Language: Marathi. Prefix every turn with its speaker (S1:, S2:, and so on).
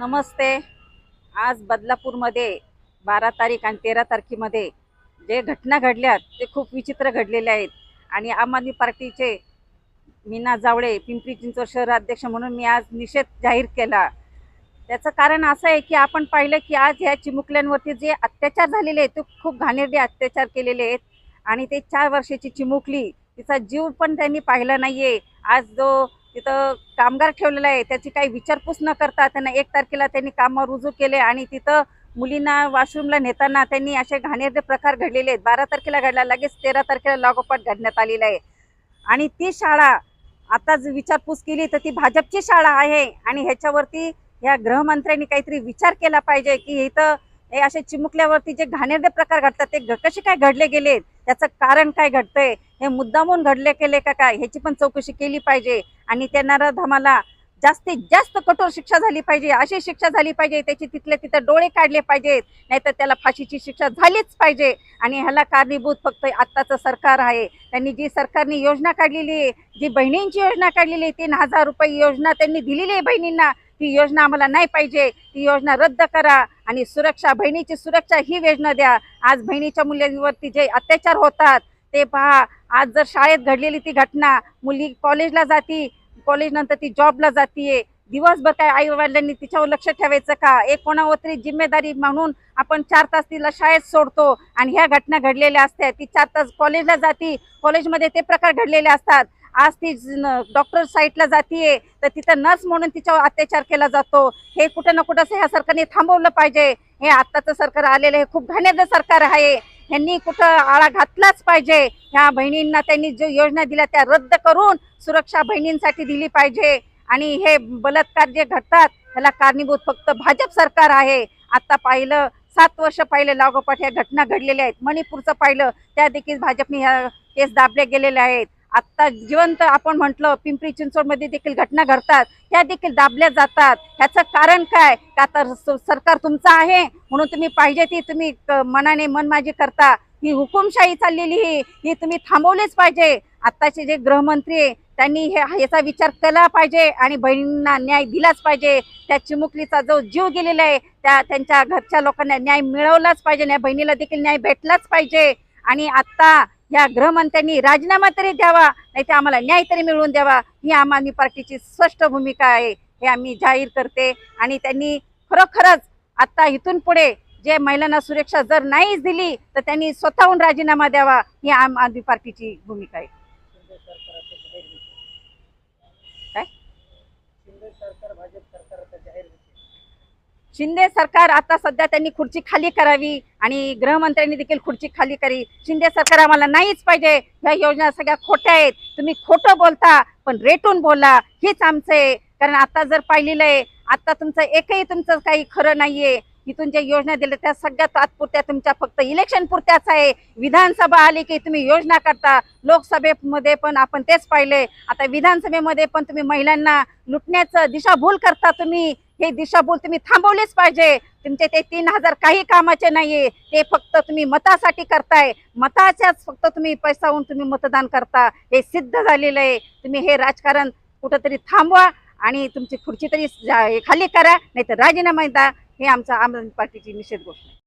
S1: नमस्ते. आज बदलापूरमध्ये बारा तारीख आणि तेरा तारखेमध्ये जे घटना घडल्यात ते खूप विचित्र घडलेले आहेत. आणि आम आदमी पार्टीचे मीना जावळे पिंपरी चिंचवड शहराध्यक्ष म्हणून मी आज निषेध जाहीर केला. त्याचं कारण असं आहे की आपण पाहिलं की आज ह्या चिमुकल्यांवरती जे अत्याचार झालेले आहेत ते खूप घाणेरडे अत्याचार केलेले आहेत. आणि ते चार वर्षाची चिमुकली तिचा जीव पण त्यांनी पाहिला नाहीये. आज जो तिथं कामगार ठेवलेला आहे. त्याची काही विचारपूस न करता त्यांना एक तारखेला त्यांनी कामावर रुजू केले आणि तिथं मुलींना वॉशरूमला नेताना त्यांनी असे घाणेरडे प्रकार घडलेले आहेत. बारा तारखेला घडला लगेच तेरा तारखेला लागोपाठ घडण्यात आलेला आहे. आणि ती शाळा आता जर विचारपूस केली तर ती भाजपची शाळा आहे आणि ह्याच्यावरती या गृहमंत्र्यांनी काहीतरी विचार केला पाहिजे की इथं हे असे चिमुकल्यावरती जे घाणेरडे प्रकार घडतात ते घ- कसे काय घडले गेले? त्याचं कारण काय घडतंय? हे मुद्दामून घडले केले का काय? ह्याची पण चौकशी केली पाहिजे आणि त्या नराधमाला जास्तीत जास्त कठोर शिक्षा झाली पाहिजे. अशी शिक्षा झाली पाहिजे त्याची तिथले तिथे डोळे काढले पाहिजेत. नाहीतर त्याला फाशीची शिक्षा झालीच पाहिजे. आणि ह्याला कारणीभूत फक्त आत्ताचं सरकार आहे. त्यांनी जी सरकारने योजना काढलेली आहे जी बहिणींची योजना काढलेली आहे तीन हजार रुपये योजना त्यांनी दिलेली आहे बहिणींना. ही योजना आम्हाला नाही पाहिजे. ती योजना रद्द करा आणि सुरक्षा बहिणीची सुरक्षा ही योजना द्या. आज बहिणीच्या मुलीवरती जे अत्याचार होतात ते पहा. आज जर शाळेत घडलेली ती घटना मुली कॉलेजला जाती कॉलेज नंतर ती जॉबला जातीये. दिवसभर काय आई वडिलांनी तिच्यावर लक्ष ठेवायचं का? एक कोणावर तरी जिम्मेदारी म्हणून आपण चार तास तिला शाळेत सोडतो आणि ह्या घटना घडलेल्या असतात ती चार तास कॉलेजला जाती. कॉलेजमध्ये ते प्रकार घडलेले असतात. आज ती डॉक्टर साईटला जातीये. तर तिथं नर्स म्हणून तिच्यावर अत्याचार केला जातो. हे कुठं ना कुठं ह्या सरकारने थांबवलं पाहिजे. हे आत्ताचं सरकार आलेलं हे खूप घाणेरडं सरकार आहे. ह्यांनी कुठं आळा घातलाच पाहिजे. ह्या बहिणींना त्यांनी जो योजना दिल्या त्या रद्द करून सुरक्षा बहिणींसाठी दिली पाहिजे. आणि हे बलात्कार जे घडतात त्याला कारणीभूत फक्त भाजप सरकार आहे. आता पाहिलं सात वर्ष पाहिलं लागोपाठ ह्या घटना घडलेल्या आहेत. मणिपूरचं पाहिलं त्या देखील भाजपने ह्या केस दाबले गेलेले आहेत. आत्ता जिवंत आपण म्हटलं पिंपरी चिंचवडमध्ये देखील घटना घडतात त्या देखील दाबल्या जातात. ह्याचं कारण काय? का तर सरकार तुमचं आहे? म्हणून तुम्ही पाहिजे ती तुम्ही मनाने मनमाजी करता. ही हुकुमशाही चाललेली ही ही तुम्ही थांबवलीच पाहिजे. आत्ताचे जे गृहमंत्री आहे त्यांनी हे ह्याचा विचार केला पाहिजे आणि बहिणींना न्याय दिलाच पाहिजे. त्या चिमुकलीचा जो जीव गेलेला आहे त्या त्यांच्या घरच्या लोकांना न्याय मिळवलाच पाहिजे न्याय बहिणीला देखील न्याय भेटलाच पाहिजे. आणि आत्ता या गृहमंत्र्यांनी राजीनामा तरी द्यावा नाही तर आम्हाला न्याय तरी मिळवून द्यावा. ही आम आदमी पार्टीची स्पष्ट भूमिका आहे हे आम्ही जाहीर करते. आणि त्यांनी खरोखरच आता इथून पुढे जे महिलांना सुरक्षा जर नाहीच दिली तर त्यांनी स्वतःहून राजीनामा द्यावा. ही आम आदमी पार्टीची भूमिका आहे. शिंदे सरकार आता सध्या त्यांनी खुर्ची खाली करावी आणि गृहमंत्र्यांनी देखील खुर्ची खाली करी. शिंदे सरकार आम्हाला नाहीच पाहिजे. ह्या योजना सगळ्या खोट्या आहेत. तुम्ही खोटं बोलता पण रेटून बोला. हेच आमचं आहे. कारण आता जर पाहिलेलं आहे आता तुमचं एकही तुमचं काही खरं नाहीये. इथून ज्या योजना दिल्या त्या सगळ्या तात्पुरत्या तुमच्या फक्त इलेक्शन पुरत्याच आहे. विधानसभा आली की तुम्ही योजना करता. लोकसभेमध्ये पण आपण तेच पाहिले. आता विधानसभेमध्ये पण तुम्ही महिलांना लुटण्याचं दिशाभूल करता तुम्ही. हे दिशाभूल तुम्ही थांबवलेच पाहिजे. तुमचे ते तीन हजार काही कामाचे नाहीये. ते फक्त तुम्ही मतासाठी करताय. मताच्याच फक्त तुम्ही पैसाहून तुम्ही मतदान करता. हे सिद्ध झालेलं आहे. तुम्ही हे राजकारण कुठंतरी थांबवा आणि तुमची खुर्ची तरी खाली करा. नाही तर राजीनामा द्या. हे आमचा आम आदमी पार्टीची निषेध घोषणा. आहे